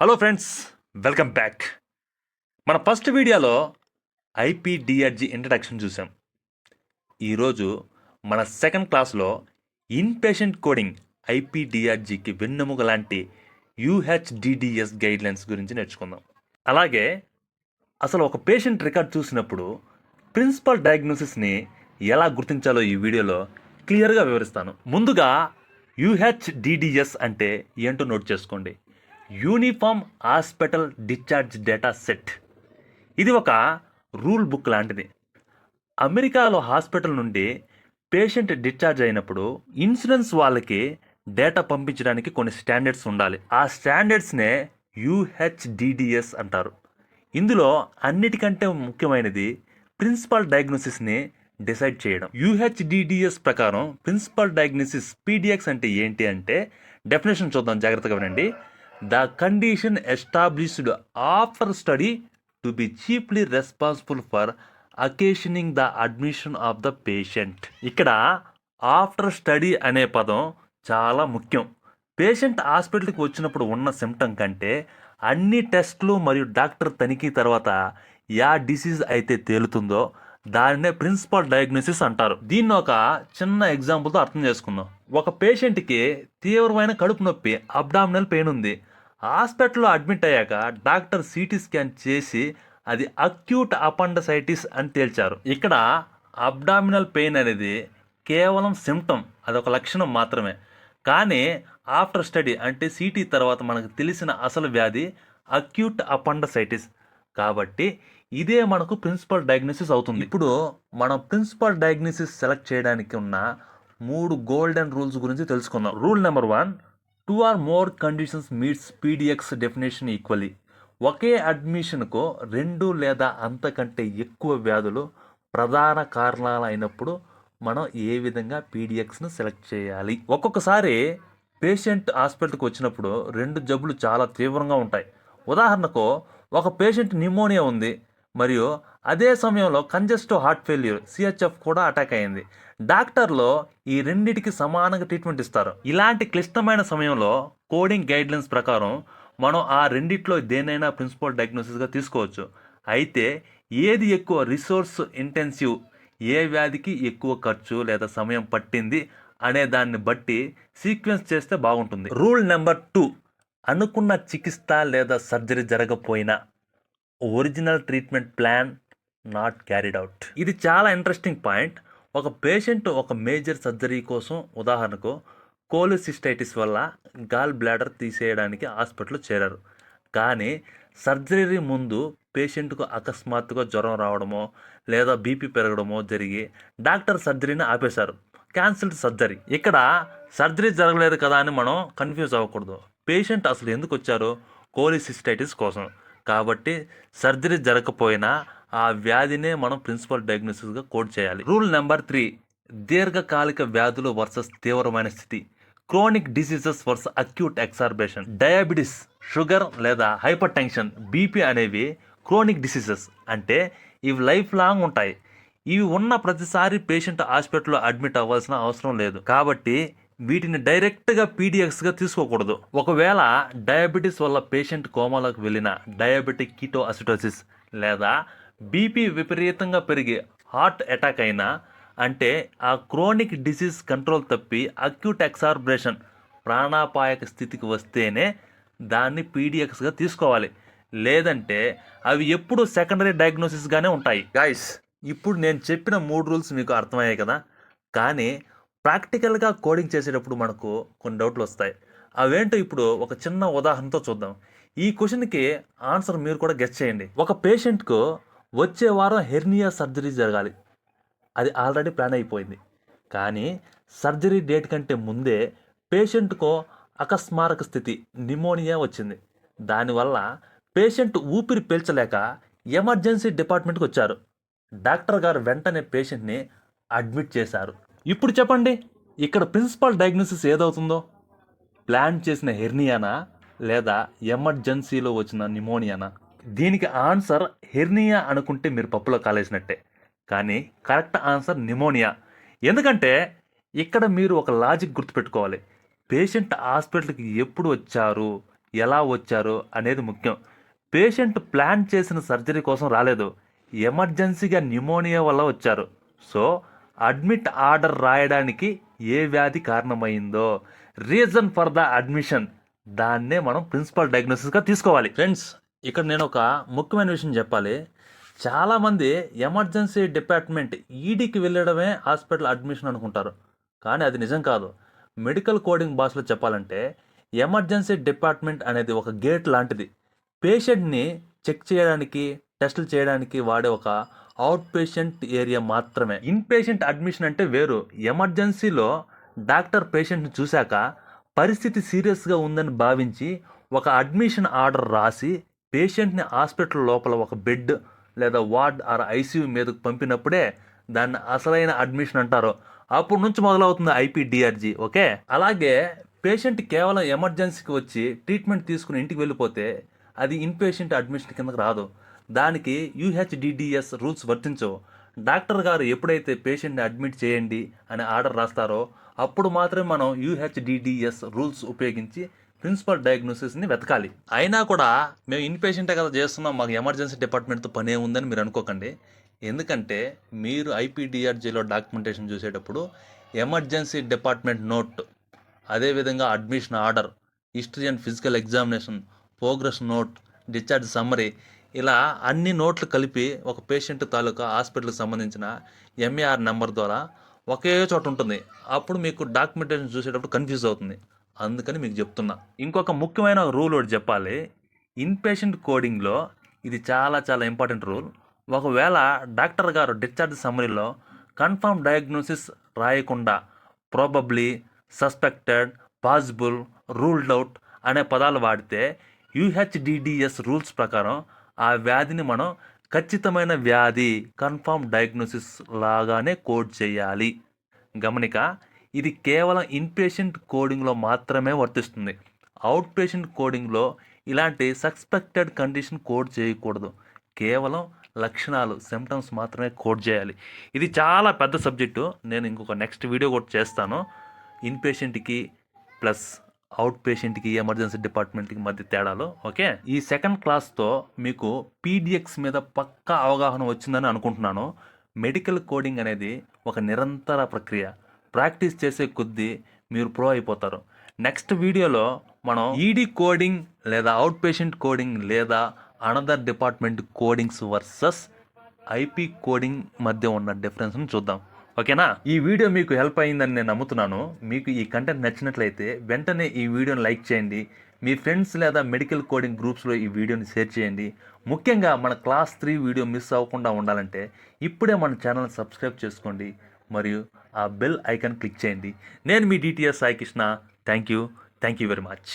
Hello friends welcome back మన first వీడియోలో IPDRG introduction చూసాం. ఈరోజు మన సెకండ్ క్లాస్లో ఇన్పేషెంట్ కోడింగ్ ఐపీడిఆర్జీకి వెన్నెముక లాంటి యూహెచ్డిడిఎస్ గైడ్లైన్స్ గురించి నేర్చుకుందాం. అలాగే అసలు ఒక పేషెంట్ రికార్డ్ చూసినప్పుడు ప్రిన్సిపల్ డయాగ్నోసిస్ని ఎలా గుర్తించాలో ఈ వీడియోలో క్లియర్గా వివరిస్తాను. ముందుగా యూహెచ్డిడిఎస్ అంటే ఏంటో నోట్ చేసుకోండి. Uniform hospital discharge data set. ఇది ఒక రూల్ బుక్ లాంటిది. అమెరికాలో హాస్పిటల్ నుండి పేషెంట్ డిశ్చార్జ్ అయినప్పుడు ఇన్సూరెన్స్ వాళ్ళకి డేటా పంపించడానికి కొన్ని స్టాండర్డ్స్ ఉండాలి. ఆ స్టాండర్డ్స్నే యూహెచ్డిడిఎస్ అంటారు. ఇందులో అన్నిటికంటే ముఖ్యమైనది ప్రిన్సిపల్ డయాగ్నోసిస్ని డిసైడ్ చేయడం. యూహెచ్డిడిఎస్ ప్రకారం ప్రిన్సిపల్ డయాగ్నోసిస్ పీడిఎక్స్ అంటే ఏంటి అంటే డెఫినేషన్ చూద్దాం జాగ్రత్తగా వినండి. The condition established after study to be chiefly responsible for occasioning the admission of the patient ఇక్కడ ఆఫ్టర్ స్టడీ అనే పదం చాలా ముఖ్యం. పేషెంట్ హాస్పిటల్కి వచ్చినప్పుడు ఉన్న సిమ్టమ్ కంటే అన్ని టెస్టులు మరియు డాక్టర్ తనిఖీ తర్వాత యా డిసీజ్ అయితే తేలుతుందో దాన్నే ప్రిన్సిపల్ డయాగ్నోసిస్ అంటారు. దీన్ని ఒక చిన్న ఎగ్జాంపుల్తో అర్థం చేసుకుందాం. ఒక పేషెంట్కి తీవ్రమైన కడుపు నొప్పి అబ్డామినల్ పెయిన్ ఉంది. హాస్పిటల్లో అడ్మిట్ అయ్యాక డాక్టర్ సిటీ స్కాన్ చేసి అది అక్యూట్ అపెండసైటిస్ అని తేల్చారు. ఇక్కడ అబ్డామినల్ పెయిన్ అనేది కేవలం సిమ్టమ్ అదొక లక్షణం మాత్రమే. కానీ ఆఫ్టర్ స్టడీ అంటే సిటీ తర్వాత మనకు తెలిసిన అసలు వ్యాధి అక్యూట్ అపెండసైటిస్. కాబట్టి ఇదే మనకు ప్రిన్సిపల్ డయాగ్నోసిస్ అవుతుంది. ఇప్పుడు మనం ప్రిన్సిపల్ డయాగ్నోసిస్ సెలెక్ట్ చేయడానికి ఉన్న మూడు గోల్డెన్ రూల్స్ గురించి తెలుసుకుందాం. Rule number one two or more conditions meets PDX definition equally. ఒకే అడ్మిషన్కు రెండు లేదా అంతకంటే ఎక్కువ వ్యాధులు ప్రధాన కారణాలు అయినప్పుడు మనం ఏ విధంగా పీడిఎక్స్ను సెలెక్ట్ చేయాలి? ఒక్కొక్కసారి పేషెంట్ హాస్పిటల్కి వచ్చినప్పుడు రెండు జబ్బులు చాలా తీవ్రంగా ఉంటాయి. ఉదాహరణకు ఒక పేషెంట్ న్యూమోనియా ఉంది. మరియు అదే సమయంలో కంజెస్టివ్ హార్ట్ ఫెయిల్యూర్ సిహెచ్ఎఫ్ కూడా అటాక్ అయింది. డాక్టర్లో ఈ రెండిటికి సమానంగా ట్రీట్మెంట్ ఇస్తారు. ఇలాంటి క్లిష్టమైన సమయంలో కోడింగ్ గైడ్లైన్స్ ప్రకారం మనం ఆ రెండిట్లో దేనైనా ప్రిన్సిపల్ డయాగ్నోసిస్గా తీసుకోవచ్చు. అయితే ఏది ఎక్కువ రిసోర్స్ ఇంటెన్సివ్ ఏ వ్యాధికి ఎక్కువ ఖర్చు లేదా సమయం పట్టింది అనే దాన్ని బట్టి సీక్వెన్స్ చేస్తే బాగుంటుంది. రూల్ నెంబర్ టూ అనుకున్న చికిత్స లేదా సర్జరీ జరగకపోయినా original treatment plan not carried out. ఇది చాలా ఇంట్రెస్టింగ్ పాయింట్. ఒక పేషెంట్ ఒక మేజర్ సర్జరీ కోసం ఉదాహరణకు కోలిసిస్టైటిస్ వల్ల గాల్ బ్లాడర్ తీసేయడానికి హాస్పిటల్లో చేరారు. కానీ సర్జరీ ముందు పేషెంట్కు అకస్మాత్తుగా జ్వరం రావడమో లేదా బీపీ పెరగడమో జరిగి డాక్టర్ సర్జరీని ఆపేశారు. Cancelled surgery. ఇక్కడ సర్జరీ జరగలేదు కదా అని మనం కన్ఫ్యూజ్ అవ్వకూడదు. పేషెంట్ అసలు ఎందుకు వచ్చారు? కోలిసిస్టైటిస్ కోసం. కాబట్టి సర్జరీ జరగకపోయినా ఆ వ్యాధినే మనం ప్రిన్సిపల్ డయాగ్నోసిస్గా కోడ్ చేయాలి. రూల్ నెంబర్ త్రీ దీర్ఘకాలిక వ్యాధులు వర్సెస్ తీవ్రమైన స్థితి. Chronic diseases versus acute exacerbation. Diabetes sugar లేదా హైపర్ టెన్షన్ బీపీ అనేవి క్రోనిక్ డిసీజెస్ అంటే ఇవి లైఫ్ లాంగ్ ఉంటాయి. ఇవి ఉన్న ప్రతిసారి పేషెంట్ హాస్పిటల్లో అడ్మిట్ అవ్వాల్సిన అవసరం లేదు. కాబట్టి వీటిని డైరెక్ట్గా పీడిఎక్స్గా తీసుకోకూడదు. ఒకవేళ డయాబెటీస్ వల్ల పేషెంట్ కోమాలోకి వెళ్ళిన డయాబెటిక్ కీటో అసిటోసిస్ లేదా బీపీ విపరీతంగా పెరిగి హార్ట్ అటాక్ అయినా అంటే ఆ క్రోనిక్ డిసీజ్ కంట్రోల్ తప్పి అక్యూట్ ఎక్సార్బ్రేషన్ ప్రాణాపాయక స్థితికి వస్తేనే దాన్ని పీడిఎక్స్గా తీసుకోవాలి. లేదంటే అవి ఎప్పుడు సెకండరీ డయాగ్నోసిస్గానే ఉంటాయి. గాయస్ ఇప్పుడు నేను చెప్పిన మూడు రూల్స్ మీకు అర్థమయ్యాయి కదా. కానీ ప్రాక్టికల్గా కోడింగ్ చేసేటప్పుడు మనకు కొన్ని డౌట్లు వస్తాయి. అవేంటో ఇప్పుడు ఒక చిన్న ఉదాహరణతో చూద్దాం. ఈ క్వశ్చన్కి ఆన్సర్ మీరు కూడా గెస్ట్ చేయండి. ఒక పేషెంట్కు వచ్చే వారం హెర్నియా సర్జరీ జరగాలి. అది ఆల్రెడీ ప్లాన్ అయిపోయింది. కానీ సర్జరీ డేట్ కంటే ముందే పేషెంట్కు అకస్మారక స్థితి నిమోనియా వచ్చింది. దానివల్ల పేషెంట్ ఊపిరి పీల్చలేక ఎమర్జెన్సీ డిపార్ట్మెంట్కి వచ్చారు. డాక్టర్ గారు వెంటనే పేషెంట్ని అడ్మిట్ చేశారు. ఇప్పుడు చెప్పండి ఇక్కడ ప్రిన్సిపల్ డయాగ్నోసిస్ ఏదవుతుందో? ప్లాన్ చేసిన హెర్నియానా? లేదా ఎమర్జెన్సీలో వచ్చిన నిమోనియానా? దీనికి ఆన్సర్ హెర్నియా అనుకుంటే మీరు పప్పులో కాలేసినట్టే. కానీ కరెక్ట్ ఆన్సర్ నిమోనియా. ఎందుకంటే ఇక్కడ మీరు ఒక లాజిక్ గుర్తుపెట్టుకోవాలి. పేషెంట్ హాస్పిటల్కి ఎప్పుడు వచ్చారు? ఎలా వచ్చారు? అనేది ముఖ్యం. పేషెంట్ ప్లాన్ చేసిన సర్జరీ కోసం రాలేదు. ఎమర్జెన్సీగా న్యూమోనియా వల్ల వచ్చారు. సో అడ్మిట్ ఆర్డర్ రాయడానికి ఏ వ్యాధి కారణమైందో రీజన్ ఫర్ ద అడ్మిషన్ దాన్నే మనం ప్రిన్సిపల్ డయాగ్నోసిస్గా తీసుకోవాలి. ఫ్రెండ్స్ ఇక్కడ నేను ఒక ముఖ్యమైన విషయం చెప్పాలి. చాలామంది ఎమర్జెన్సీ డిపార్ట్మెంట్ ఈడీకి వెళ్ళడమే హాస్పిటల్ అడ్మిషన్ అనుకుంటారు. కానీ అది నిజం కాదు. మెడికల్ కోడింగ్ భాషలో చెప్పాలంటే ఎమర్జెన్సీ డిపార్ట్మెంట్ అనేది ఒక గేట్ లాంటిది. పేషెంట్ని చెక్ చేయడానికి టెస్టులు చేయడానికి వాడే ఒక అవుట్ పేషెంట్ ఏరియా మాత్రమే. ఇన్ పేషెంట్ అడ్మిషన్ అంటే వేరు. ఎమర్జెన్సీలో డాక్టర్ పేషెంట్ని చూశాక పరిస్థితి సీరియస్గా ఉందని భావించి ఒక అడ్మిషన్ ఆర్డర్ రాసి పేషెంట్ని హాస్పిటల్ లోపల ఒక బెడ్ లేదా వార్డ్ ఆర్ ఐసీయూ మీదకు పంపినప్పుడే దాన్ని అసలైన అడ్మిషన్ అంటారు. అప్పటి నుంచి మొదలవుతుంది ఐపీడిఆర్జీ ఓకే? అలాగే పేషెంట్ కేవలం ఎమర్జెన్సీకి వచ్చి ట్రీట్మెంట్ తీసుకుని ఇంటికి వెళ్ళిపోతే అది ఇన్పేషెంట్ అడ్మిషన్ కిందకి రాదు. దానికి యూహెచ్డిడిఎస్ రూల్స్ వర్తించవు. డాక్టర్ గారు ఎప్పుడైతే పేషెంట్ని అడ్మిట్ చేయండి అని ఆర్డర్ రాస్తారో అప్పుడు మాత్రమే మనం యూహెచ్డిడిఎస్ రూల్స్ ఉపయోగించి ప్రిన్సిపల్ డయాగ్నోసిస్ని వెతకాలి. అయినా కూడా మేము ఇన్పేషెంటే కదా చేస్తున్నాం మాకు ఎమర్జెన్సీ డిపార్ట్మెంట్తో పనే ఉందని మీరు అనుకోకండి. ఎందుకంటే మీరు ఐపీడిఆర్జీలో డాక్యుమెంటేషన్ చూసేటప్పుడు ఎమర్జెన్సీ డిపార్ట్మెంట్ నోట్ అదేవిధంగా admission order history and physical examination progress note discharge summary ఇలా అన్ని నోట్లు కలిపి ఒక పేషెంట్ తాలూకా హాస్పిటల్కి సంబంధించిన ఎంఏఆర్ నెంబర్ ద్వారా ఒకే చోట ఉంటుంది. అప్పుడు మీకు డాక్యుమెంటేషన్ చూసేటప్పుడు కన్ఫ్యూజ్ అవుతుంది. అందుకని మీకు చెప్తున్నా. ఇంకొక ముఖ్యమైన రూల్ ఒకటి చెప్పాలి. ఇన్పేషెంట్ కోడింగ్లో ఇది చాలా చాలా ఇంపార్టెంట్ రూల్. ఒకవేళ డాక్టర్ గారు డిశ్చార్జ్ సమ్మరీలో కన్ఫర్మ్ డయాగ్నోసిస్ రాయకుండా probably suspected possible ruled out అనే పదాలు వాడితే యూహెచ్డిడిఎస్ రూల్స్ ప్రకారం ఆ వ్యాధిని మనం ఖచ్చితమైన వ్యాధి కన్ఫర్మ్ డయాగ్నోసిస్ లాగానే కోడ్ చేయాలి. గమనిక ఇది కేవలం ఇన్పేషెంట్ కోడింగ్లో మాత్రమే వర్తిస్తుంది. అవుట్ పేషెంట్ కోడింగ్లో ఇలాంటి సస్పెక్టెడ్ కండిషన్ కోడ్ చేయకూడదు. కేవలం లక్షణాలు సిమ్టమ్స్ మాత్రమే కోడ్ చేయాలి. ఇది చాలా పెద్ద సబ్జెక్టు నేను ఇంకొక నెక్స్ట్ వీడియో కూడా చేస్తాను. ఇన్పేషెంట్కి ప్లస్ అవుట్ పేషెంట్కి ఎమర్జెన్సీ డిపార్ట్మెంట్కి మధ్య తేడాలు ఓకే? ఈ సెకండ్ క్లాస్తో మీకు పీడిఎక్స్ మీద పక్కా అవగాహన వచ్చిందని అనుకుంటున్నాను. మెడికల్ కోడింగ్ అనేది ఒక నిరంతర ప్రక్రియ. ప్రాక్టీస్ చేసే కొద్దీ మీరు ప్రో అయిపోతారు. నెక్స్ట్ వీడియోలో మనం ఈడీ కోడింగ్ లేదా అవుట్ పేషెంట్ కోడింగ్ లేదా another department codings versus IP coding మధ్య ఉన్న డిఫరెన్స్ని చూద్దాం. ఓకేనా? ఈ వీడియో మీకు హెల్ప్ అయ్యిందని నేను నమ్ముతున్నాను. మీకు ఈ కంటెంట్ నచ్చినట్లయితే వెంటనే ఈ వీడియోని లైక్ చేయండి. మీ ఫ్రెండ్స్ లేదా మెడికల్ కోడింగ్ గ్రూప్స్లో ఈ వీడియోని షేర్ చేయండి. ముఖ్యంగా మన క్లాస్ త్రీ వీడియో మిస్ అవ్వకుండా ఉండాలంటే ఇప్పుడే మన ఛానల్ సబ్స్క్రైబ్ చేసుకోండి. మరియు ఆ బెల్ ఐకాన్ క్లిక్ చేయండి. నేను మీ DTS Sai Krishna thank you thank you very much